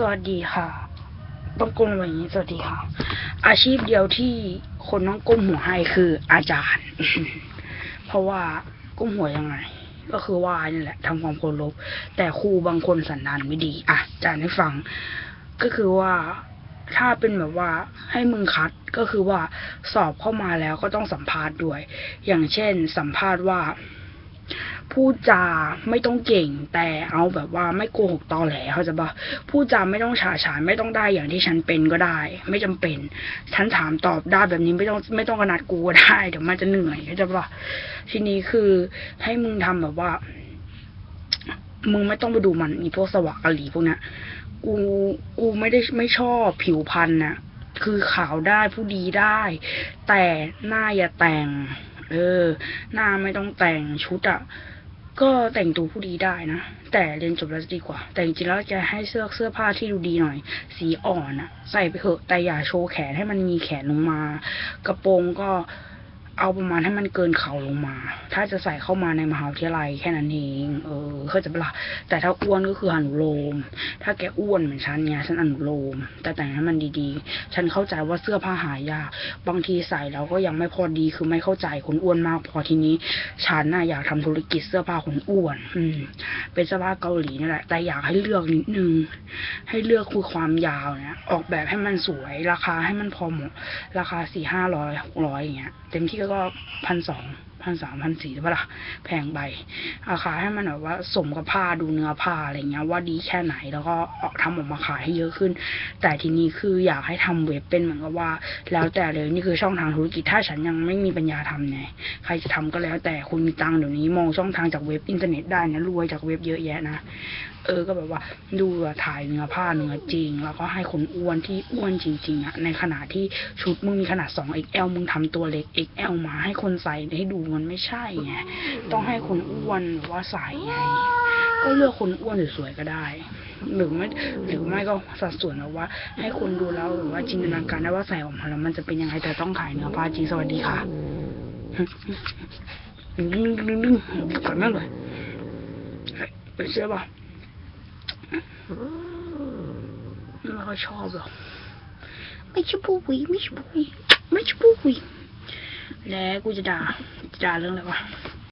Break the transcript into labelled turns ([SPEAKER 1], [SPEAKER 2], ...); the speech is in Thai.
[SPEAKER 1] สวัสดีค่ะ ต้องก้มแบบนี้ สวัสดีค่ะ อาชีพเดียวที่คนต้องก้มหัวให้คืออาจารย์ เพราะว่าก้มหัวยังไง ก็คือว่านี่แหละทำความเคารพแต่ครูบางคนสันดานไม่ดี อะอาจารย์ให้ฟัง ก็คือว่าถ้าเป็นแบบว่าให้มึงคัดก็คือว่าสอบเข้ามาแล้วก็ต้องสัมภาษณ์ด้วย อย่างเช่น สัมภาษณ์ว่า พูดจาไม่ต้องเก่ง แต่เอาแบบว่าไม่โกหกตอแหลเขาจะปะพูดจาไม่ต้องฉาฉานไม่ต้องได้อย่างที่ฉันเป็นก็ได้ ไม่จำเป็น ฉันถามตอบได้แบบนี้ไม่ต้องไม่ต้องกระนัดกูก็ได้เดี๋ยวมันจะเหนื่อยเข้าใจปะทีนี้คือให้มึงทำแบบว่า มึงไม่ต้องไปดูมันอีพวกสวะกะหลีพวกนี้กูกูไม่ได้ไม่ชอบผิวพรรณน่ะคือขาวได้ผู้ดีได้ แต่หน้าอย่าแต่ง เออ หน้าไม่ต้องแต่งชุดอะ ก็แต่งตัวผู้ดีได้นะ แต่เรียนจบแล้วจะดีกว่า แต่จริงๆแล้วจะให้เสื้อเสื้อผ้าที่ดูดีหน่อย สีอ่อนอะใส่ไปเถอะแต่อย่าโชว์แขนให้มันมีแขนลงมา กระโปรงก็ เอาประมาณให้มันเกินเข่าลงมา ถ้าจะใส่เข้ามาในมหาวิทยาลัยแค่นั้นเอง เออ เข้าใจปะล่ะแต่ถ้าอ้วนก็คืออนุโลม ถ้าแกอ้วนเหมือนฉันเนี่ยฉันอนุโลม แต่แต่งให้มันดีๆ ฉันเข้าใจว่าเสื้อผ้าหายาก บางทีใส่แล้วก็ยังไม่พอดี คือไม่เข้าใจคนอ้วนมากพอทีนี้ ฉันน่ะอยากทำธุรกิจเสื้อผ้าคนอ้วน อืม เป็นเสื้อผ้าเกาหลีนี่แหละ แต่อยากให้เลือกนิดนึง ให้เลือกคือความยาวเนี่ย ออกแบบให้มันสวย ราคาให้มันพอเหมาะ ราคาสี่ห้าร้อยหกร้อยอย่างเงี้ย เต็มที่ก็ก็พันสอง พันสามพันสี่ใช่ปะล่ะแพงไปราคาให้มันแบบว่าสมกับผ้าดูเนื้อผ้าอะไรเงี้ย ว่าดีแค่ไหนแล้วก็ออกทำออกมาขายให้เยอะขึ้น แต่ทีนี้คืออยากให้ทำเว็บเป็นเหมือนกับว่า แล้วแต่เลยนี่คือช่องทางธุรกิจถ้าฉันยังไม่มีปัญญาทำไงใครจะทำก็แล้ว แต่คุณมีตังค์เดี๋ยวนี้มองช่องทางจากเว็บอินเทอร์เน็ตได้นะรวยจากเว็บเยอะแยะนะเออก็แบบว่าดูถ่ายเนื้อผ้าเนื้อจริง แล้วก็ให้คนอ้วนที่อ้วนจริงๆอะในขณะที่ชุดมึงมีขนาด 2XL มึงทำตัวเล็ก XL มาให้คนใส่ให้ดูมันไม่ใช่ไงต้องให้คนอ้วนหรือว่าใสไงก็เลือกคนอ้วนสวยๆก็ได้ หรือไม่หรือไม่ก็สัดส่วนแบบว่า ให้คนดูแล้วหรือว่าจินตนาการได้ว่าใส่ออกมาแล้วมันจะเป็นยังไงแต่ต้องขายเนื้อผ้าจริงสวัสดีค่ะดึงดึงดึงดึงก่อนแม่เลยไปเชื่อป่ะไม่ค่อยชอบหรอกไม่ใช่ผู้วิไม่ใช่ผู้วิไม่ใช่ผู้วิแล้วกูจะด่าจะด่าเလဲကိုကြတာကြတာလုံးလဲပါ